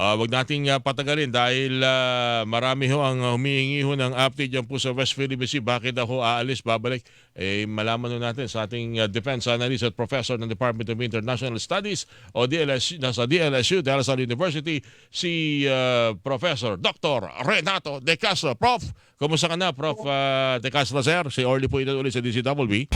Ah, wag nating ah, patagalin dahil ah, marami ho ang humihingi ho ng update yan po sa West Philippine Sea. Bakit ako aalis, babalik? Eh, malaman natin sa ating ah, Defense Analyst at Professor ng Department of International Studies o DLSU, nasa DLSU, De La Salle University, si ah, Professor Dr. Renato De Castro. Prof, kumusta ka na, Prof. ah, De Castro, sir? Si Orly po ito ulit sa DCWB.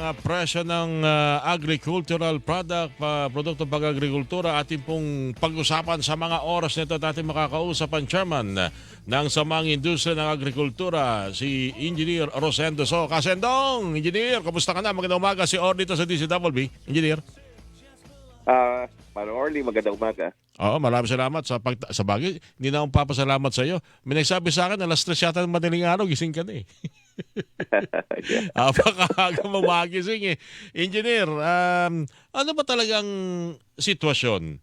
Mga presyo ng ah, agricultural product, pa, produkto pag-agrikultura, ating pong pag-usapan sa mga oras nito at ating makakausap ang chairman ng Samang Industriya ng Agrikultura, si Engineer Rosendo So. Kasendong, Engineer, kamusta ka na? Magandang umaga si Or dito sa DCWB. Engineer. Ah, Mano Orly, magandang umaga. Oo, maraming salamat sa pag sa bagay. Hindi na akong papasalamat sa iyo. May nagsabi sa akin, alas 3 yata ng madaling araw, gising ka na eh. yeah. Apakaaga mo magising eh. Engineer, um, ano ba talagang sitwasyon?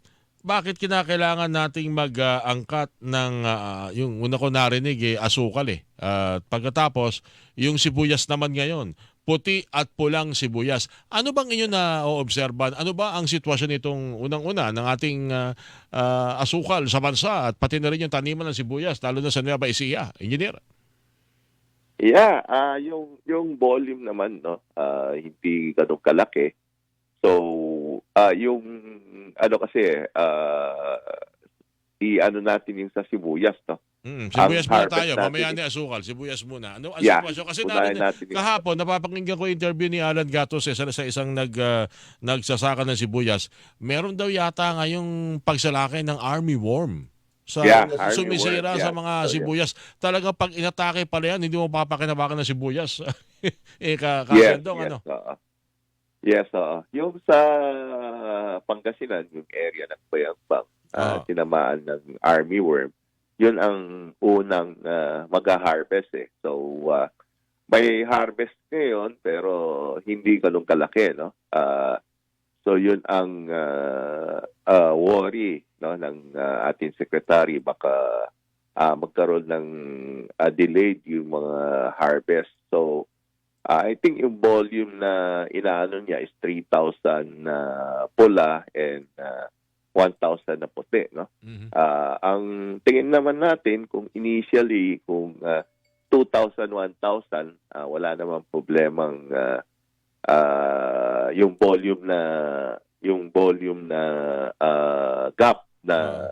Bakit kinakailangan nating mag-angkat ng, ah, yung una ko narinig eh, asukal eh. At pagkatapos, yung sibuyas naman ngayon, puti at pulang sibuyas. Ano bang inyo na oobserban? Ano ba ang sitwasyon nitong unang-una ng ating ah, ah, asukal sa bansa at pati na rin yung taniman ng sibuyas, lalo na sa Nueva Ecija? Engineer? Yeah, ah yung yung volume naman no, ah hindi ganun kalaki. So, ah yung ano kasi ah i ano natin yung sa sibuyas no. Mm, sibuyas muna tayo. Mamaya ni asukal. Sibuyas muna. Ano ang Yeah, sitwasyon? Kasi unahin narinig, natin kahapon, napapakinggan ko interview ni Alan Gatos eh, sa, sa isang nag, ah, nagsasaka ng sibuyas. Meron daw yata ngayong pagsalaki ng army worm. Sa Yeah, sumisira sa yeah. mga So, yeah. sibuyas. Talaga pag inatake pala yan, hindi mo papakinabakan ng sibuyas. eh, ka, Yes, kasendong, yes, ano? oo. Yes, oo. Yung sa Pangasinan, yung area ng Bayambang, Oo. ah, tinamaan ng army worm, yun ang unang uh, mag-harvest eh. So, ah, may harvest ngayon pero hindi ganun kalaki, no? Ah, so, yun ang ah, ah, worry no, ng ah, ating secretary. Baka ah, magkaroon ng ah, delayed yung mga harvest. So, Ah, I think yung volume na inaano niya is 3,000 na pula and ah, 1,000 na puti, no? Mhm. Ah, ang tingin naman natin kung initially kung ah, 2,000, 1,000, ah, wala namang problemang ah, ah, yung volume na yung volume na ah, gap na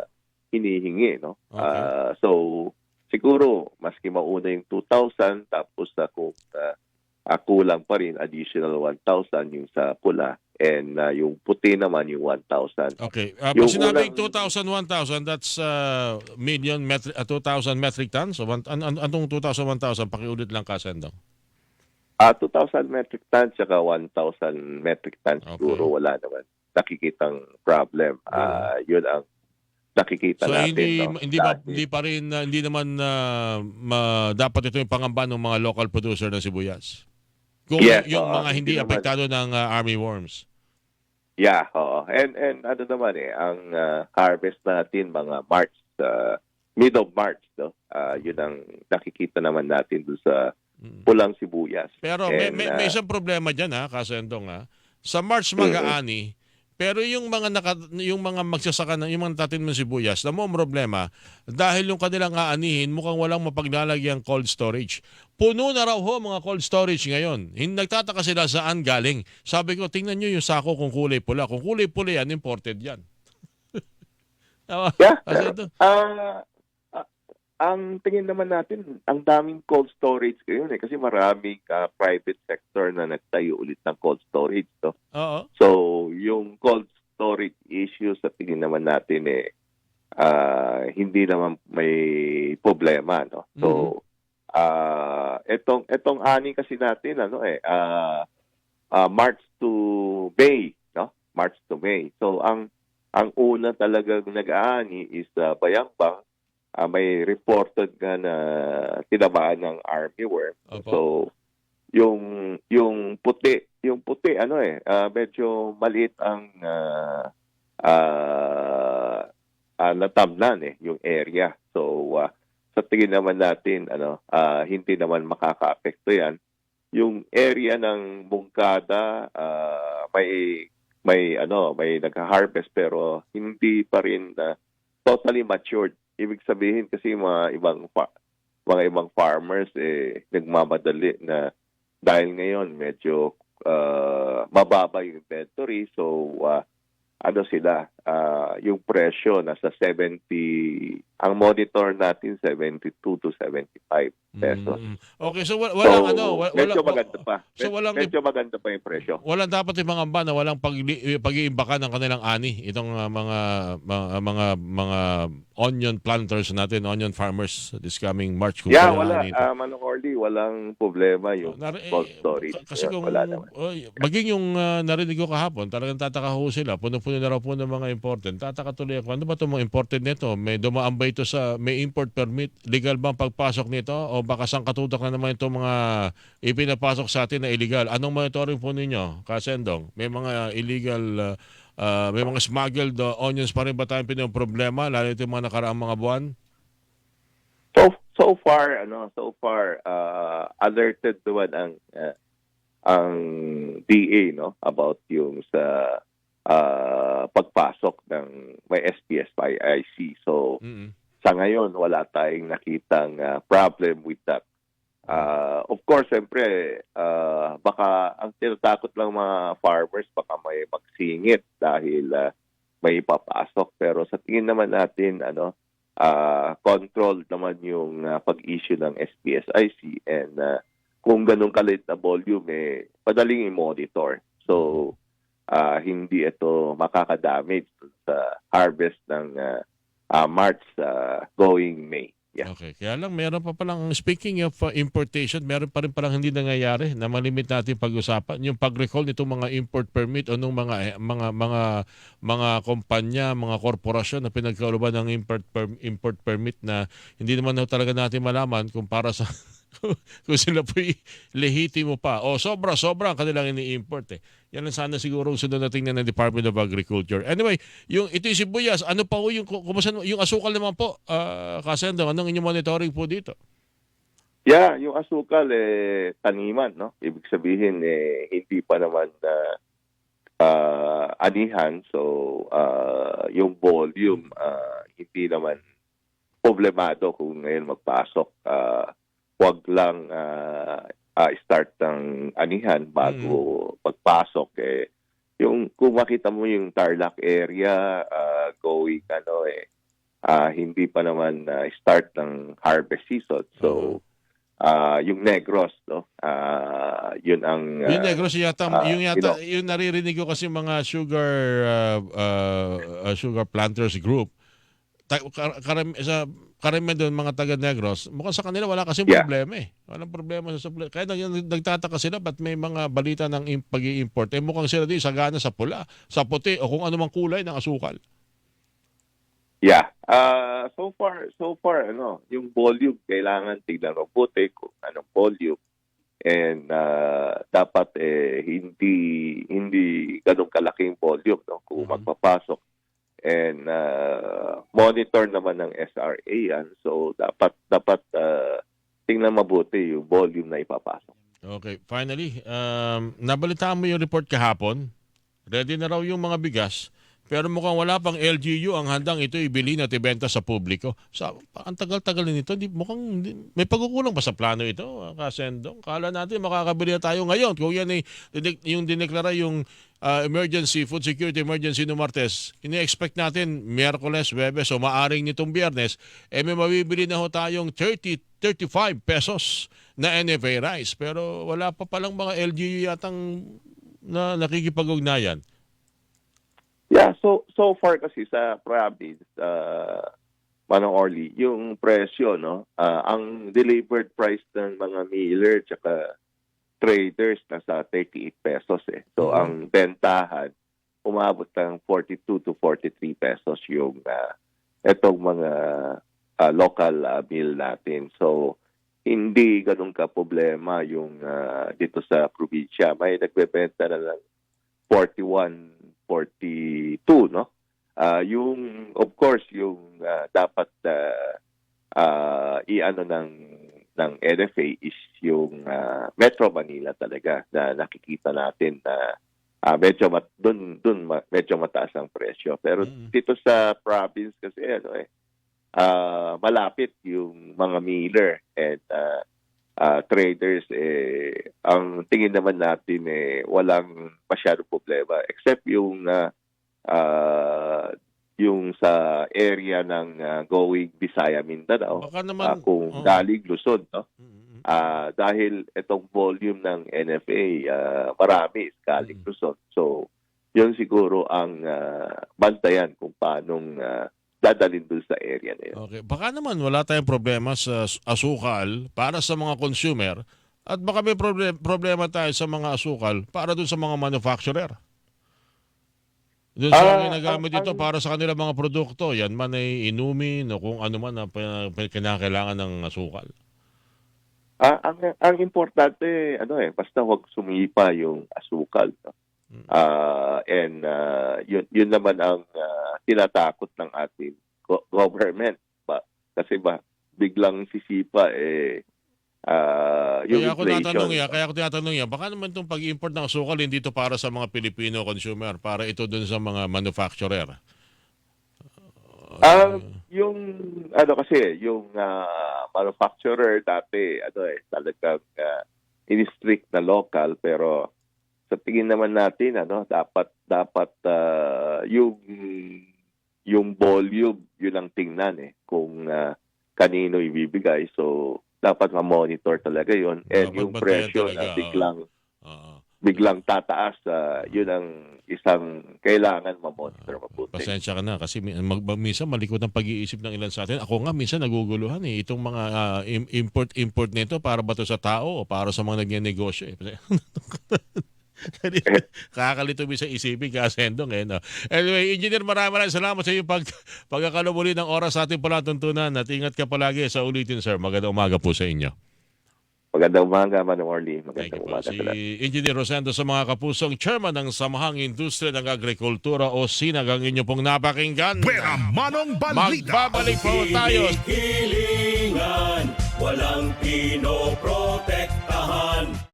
hinihingi, no? Okay. Ah, so siguro maski mauna yung 2,000 tapos sa kung ah, ah, kulang pa rin additional 1,000 yung sa pula and ah, yung puti naman yung 1,000. Okay. Uh, pag Yung sinabing unang- 2,000, 1,000, that's uh, million metric, uh, 2,000 metric tons? So, an, an, anong 2,000, 1,000? Pakiulit lang kasendong. Ah, 2,000 metric tons saka 1,000 metric tons Okay. siguro wala naman nakikitang problem. Ah, yun ang nakikita So natin. hindi no? hindi ba hindi pa rin uh, hindi naman uh, ma- dapat ito yung pangamba ng mga local producer ng sibuyas. Kung Yes, yung oo, mga hindi hindi naman. apektado ng uh, army worms. Yeah, oo. And and ano naman eh, ang ah, harvest natin mga March, ah, mid of March, no? Ah, yun ang nakikita naman natin doon sa. Pulang sibuyas. Pero may, And, may, ah, may isang problema diyan ha, kasendong ha. Sa March mag-aani, pero yung mga naka, yung mga magsasaka ng yung mga tatin ng sibuyas, na mo problema dahil yung kanilang aanihin mukhang walang mapaglalagyan cold storage. Puno na raw ho mga cold storage ngayon. Hindi nagtataka sila saan galing. Sabi ko, tingnan nyo yung sako kung kulay pula. Kung kulay pula yan, imported yan. Yeah. Kasi ito- Ah, ah, ang tingin naman natin, ang daming cold storage ngayon eh kasi maraming ah, private sector na nagtayo ulit ng cold storage, no? Oo. So, yung cold storage issues sa tingin naman natin eh ah, hindi naman may problema, no? So, ah etong etong ani kasi natin ano eh ah ah, March to May, no? March to May. So, ang ang una talagang nag-aani is uh, Bayambang. Ah, may reported nga na tinamaan ng army worm. Opo. So, yung yung puti, yung puti ano eh, ah, medyo maliit ang ah ah, ah, natamnan eh yung area. So, ah, sa tingin naman natin ano, ah, hindi naman makakaapekto 'yan. Yung area ng Bungkada, ah, may may ano, may nagha-harvest pero hindi pa rin na totally matured. Ibig sabihin kasi mga ibang fa- mga ibang farmers eh nagmamadali na dahil ngayon medyo uh, mababa yung inventory. So uh, ano sila uh, yung presyo nasa 70 ang monitor natin 72 to 75 pesos. Mm. Okay, so wa- walang so, ano, wa- medyo wala- maganda pa. so walang- medyo maganda pa yung presyo. Walang dapat yung mga na walang pag pag-iimbakan ng kanilang ani itong uh, mga mga mga mga onion planters natin, onion farmers this coming March kung Yeah, wala. ani. Uh, Manong Orly, walang problema yung Nar- eh, cold storage. k- Kasi kung wala naman. oy, maging yung uh, narinig ko kahapon, talagang tataka ho sila. Puno-puno na raw po ng mga imported. Tataka tuloy ako, ano ba itong mga imported nito? May dumaan ba ito sa, may import permit? Legal ba ang pagpasok nito? O baka sangkatutak na naman itong mga ipinapasok sa atin na illegal? Anong monitoring po ninyo, Kasendong? May mga illegal, uh, uh, may mga smuggled uh, onions pa rin ba tayong problema lalo ito yung mga nakaraang mga buwan? So so far ano, so far uh, alerted naman ang uh, ang DA no about yung sa uh, pagpasok ng may SPS by IC. So Mm-mm. Sa ngayon wala tayong nakitang uh, problem with that. Uh, of course, siyempre, uh, baka ang tinatakot lang mga farmers, baka may magsingit dahil uh, may ipapasok. Pero sa tingin naman natin, ano, uh, controlled naman yung uh, pag-issue ng SPSIC and uh, kung ganun kalit na volume, eh, padaling i-monitor. So, uh, hindi ito makakadamage sa harvest ng uh, uh, March uh, going May. Yeah. Okay, kaya lang meron pa palang, speaking of uh, importation, meron pa rin palang hindi nangyayari na malimit natin pag-usapan. Yung pag-recall nitong mga import permit o nung mga, eh, mga, mga, mga kumpanya, mga korporasyon na pinagkauluban ng import, per- import permit na hindi naman na talaga natin malaman kung para sa kung sila po lehitimo pa. O sobra-sobra ang kanilang ini-import eh. Yan lang sana siguro ang sunod na ng Department of Agriculture. Anyway, yung ito yung sibuyas, ano pa po yung, kumusta, yung asukal naman po, uh, Kasendo, anong inyong monitoring po dito? Yeah, yung asukal eh taniman, no? Ibig sabihin eh hindi pa naman na uh, anihan so uh, yung volume uh, hindi naman problemado kung ngayon magpasok. Uh, wag lang uh, uh, start ng anihan bago pagpasok eh yung kung makita mo yung Tarlac area uh, going ano eh uh, hindi pa naman uh, start ng harvest season. So ah yung Negros no ah yun ang ah, yung Negros yata, ah, yung yata, you yung naririnig ko kasi mga sugar uh, uh, uh, sugar planters group. Ta- kar- karam, sa karamihan doon mga taga Negros, mukhang sa kanila wala kasi Yeah. problema eh. Walang problema sa supply. Kaya nag- nagtataka sila ba't may mga balita ng im- pag-i-import. Eh mukhang sila din sagana sa pula, sa puti o kung anumang kulay ng asukal. yeah ah so far so far ano yung volume kailangan tignan mabuti kung anong volume and ah, dapat eh hindi hindi ganun kalaking volume no kung Mhm. magpapasok and ah, monitor naman ng SRA yan so dapat dapat ah, tingnan mabuti yung volume na ipapasok Okay, finally, um, nabalitaan mo yung report kahapon. Ready na raw yung mga bigas. Pero mukhang wala pang LGU ang handang ito ibili at ibenta sa publiko. Sa, ang tagal-tagal nito, hindi, mukhang hindi- may pagkukulang ba sa plano ito, ah, Kasendong? Kala natin makakabili na tayo ngayon. Kung yan ay yung dineklara yung ah, emergency, food security emergency no Martes, ini-expect natin Miyerkules, Webes o maaring nitong Biyernes, eh may mabibili na ho tayong 30, 35 pesos na NFA rice. Pero wala pa palang mga LGU yatang na nakikipag-ugnayan. Yeah, so so far kasi sa province, uh, Manong Orly, yung presyo, no, ah, ang delivered price ng mga miller tsaka traders nasa 38 pesos eh. So Mhm. ang bentahan umabot ng 42 to 43 pesos yung uh, etong mga ah, local ah, mill natin. So hindi ganun ka problema yung ah, dito sa probinsya. May nagbebenta na lang 41 42 no Ah, yung of course yung ah, dapat uh, iano ng ng NFA is yung ah, Metro Manila talaga na nakikita natin na ah medyo mat doon ma- medyo mataas ang presyo. Pero Mm. dito sa province kasi ano eh ah, malapit yung mga miller and ah, ah, traders eh ang tingin naman natin eh walang masyadong problema except yung ah, ah, yung sa area ng ah, going Bisaya Mindanao Baka naman... kung oo. galing Luzon no Mm, mm, Ah, dahil itong volume ng NFA ah, marami galing Mm. Luzon. So, yun siguro ang ah, bantayan kung paanong ah, dadalhin dun sa area na yun. Okay. Baka naman wala tayong problema sa asukal para sa mga consumer at baka may proble- problema tayo sa mga asukal para dun sa mga manufacturer. Doon sa Ah, ginagamit ang- ito para sa kanilang mga produkto, yan man ay inumin o kung ano man na kinakailangan ng asukal. Ah, ang ang importante ano eh basta wag sumipa yung asukal. No? Ah, and ah, yun yun naman ang ah, tinatakot ng ating go- government. Ba kasi ba biglang sisipa eh ah, yung Kaya ako tinatanong yan, kaya ako tinatanong yan, baka naman itong pag-import ng asukal hindi ito para sa mga Pilipino consumer, para ito dun sa mga manufacturer. Ah, yung ano kasi yung ah, manufacturer dati ano eh talagang uh, in-strict na local pero sa tingin naman natin ano dapat dapat ah, yung yung volume yun ang tingnan eh kung ah, kanino ibibigay so dapat ma-monitor talaga yun and Dapat yung talaga, na biglang Oo. biglang tataas ah, yun ang isang kailangan ma-monitor mabuti. Pasensya ka na kasi mag, minsan malikot ang pag-iisip ng ilan sa atin. Ako nga minsan naguguluhan eh. Itong mga ah, im- import-import nito para ba to sa tao o para sa mga nagnenegosyo eh. Kakalito minsan isipin ka sendong eh. No? Anyway, Engineer, maraming maraming salamat sa iyo pag, pagkakalumuli ng oras sa ating palatuntunan at ingat ka palagi sa ulitin sir. Magandang umaga po sa inyo. Magandang umaga, Manong Orly. Magandang umaga Si sa. Engineer Rosendo sa mga kapusong chairman ng Samahang Industriya ng Agrikultura o SINAG ang inyo pong napakinggan. Pwera Manong Balita. Magbabalik po tayo Hilingan, walang pinoprotektahan.